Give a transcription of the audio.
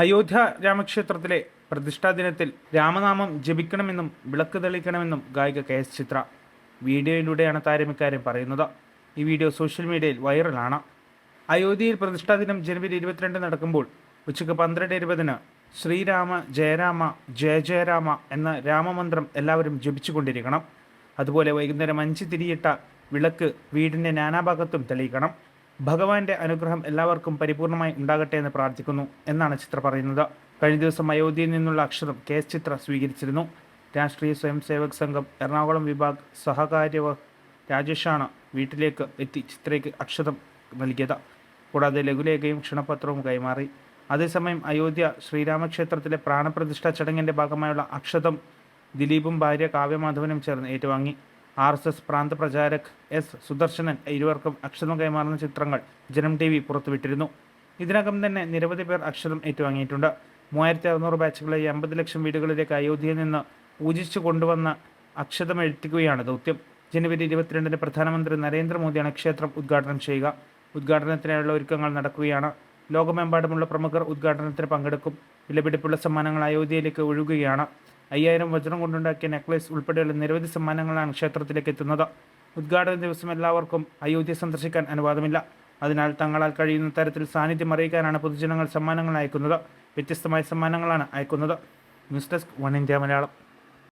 അയോധ്യ രാമക്ഷേത്രത്തിലെ പ്രതിഷ്ഠാ ദിനത്തിൽ രാമനാമം ജപിക്കണമെന്നും വിളക്ക് തെളിക്കണമെന്നും ഗായിക കെ എസ് ചിത്ര. വീഡിയോയിലൂടെയാണ് താരം ഇക്കാര്യം പറയുന്നത്. ഈ വീഡിയോ സോഷ്യൽ മീഡിയയിൽ വൈറലാണ്. അയോധ്യയിൽ പ്രതിഷ്ഠാ ദിനം ജനുവരി ഇരുപത്തിരണ്ട് നടക്കുമ്പോൾ ഉച്ചയ്ക്ക് പന്ത്രണ്ട് ഇരുപതിന് ശ്രീരാമ ജയരാമ ജയ ജയരാമ എന്ന രാമമന്ത്രം എല്ലാവരും ജപിച്ചുകൊണ്ടിരിക്കണം. അതുപോലെ വൈകുന്നേരം അഞ്ച് തിരിയിട്ട വിളക്ക് വീടിന്റെ നാനാഭാഗത്തും തെളിയിക്കണം. ഭഗവാന്റെ അനുഗ്രഹം എല്ലാവർക്കും പരിപൂർണമായി ഉണ്ടാകട്ടെ എന്ന് പ്രാർത്ഥിക്കുന്നു എന്നാണ് ചിത്ര പറയുന്നത്. കഴിഞ്ഞ ദിവസം അയോധ്യയിൽ നിന്നുള്ള അക്ഷരം കെ എസ് ചിത്ര സ്വീകരിച്ചിരുന്നു. രാഷ്ട്രീയ സ്വയം സേവക് സംഘം എറണാകുളം വിഭാഗ് സഹകാര്യ രാജേഷാണ് വീട്ടിലേക്ക് എത്തി ചിത്രയ്ക്ക് അക്ഷതം നൽകിയത്. കൂടാതെ ലഘുലേഖയും ക്ഷണപത്രവും കൈമാറി. അതേസമയം അയോധ്യ ശ്രീരാമക്ഷേത്രത്തിലെ പ്രാണപ്രതിഷ്ഠാ ചടങ്ങിന്റെ ഭാഗമായുള്ള അക്ഷതം ദിലീപും ഭാര്യ കാവ്യമാധവനും ചേർന്ന് ഏറ്റുവാങ്ങി. ആർ എസ് എസ് പ്രാന്ത പ്രചാരക് എസ് സുദർശനൻ ഇരുവർക്കും അക്ഷതം കൈമാറുന്ന ചിത്രങ്ങൾ ജനം ടി വി പുറത്തുവിട്ടിരുന്നു. ഇതിനകം തന്നെ നിരവധി പേർ അക്ഷതം ഏറ്റുവാങ്ങിയിട്ടുണ്ട്. മൂവായിരത്തി അറുന്നൂറ് ബാച്ചുകളായി അമ്പത് ലക്ഷം വീടുകളിലേക്ക് അയോധ്യയിൽ നിന്ന് പൂജിച്ചു കൊണ്ടുവന്ന അക്ഷതം എഴുത്തിക്കുകയാണ് ദൗത്യം. ജനുവരി ഇരുപത്തിരണ്ടിന് പ്രധാനമന്ത്രി നരേന്ദ്രമോദിയാണ് ക്ഷേത്രം ഉദ്ഘാടനം ചെയ്യുക. ഉദ്ഘാടനത്തിനായുള്ള ഒരുക്കങ്ങൾ നടക്കുകയാണ്. ലോകമെമ്പാടുമുള്ള പ്രമുഖർ ഉദ്ഘാടനത്തിന് പങ്കെടുക്കും. വിലപിടിപ്പുള്ള സമ്മാനങ്ങൾ അയോധ്യയിലേക്ക് ഒഴുകുകയാണ്. അയ്യായിരം വജ്രം കൊണ്ടുണ്ടാക്കിയ നെക്ലേസ് ഉൾപ്പെടെയുള്ള നിരവധി സമ്മാനങ്ങളാണ് ക്ഷേത്രത്തിലേക്ക് എത്തുന്നത്. ഉദ്ഘാടന ദിവസം എല്ലാവർക്കും അയോധ്യ സന്ദർശിക്കാൻ അനുവാദമില്ല. അതിനാൽ തങ്ങളാൽ കഴിയുന്ന തരത്തിൽ സാന്നിധ്യം അറിയിക്കാനാണ് പൊതുജനങ്ങൾ സമ്മാനങ്ങൾ അയക്കുന്നത്. വ്യത്യസ്തമായ സമ്മാനങ്ങളാണ് അയക്കുന്നത്. News desk one India Malayalam.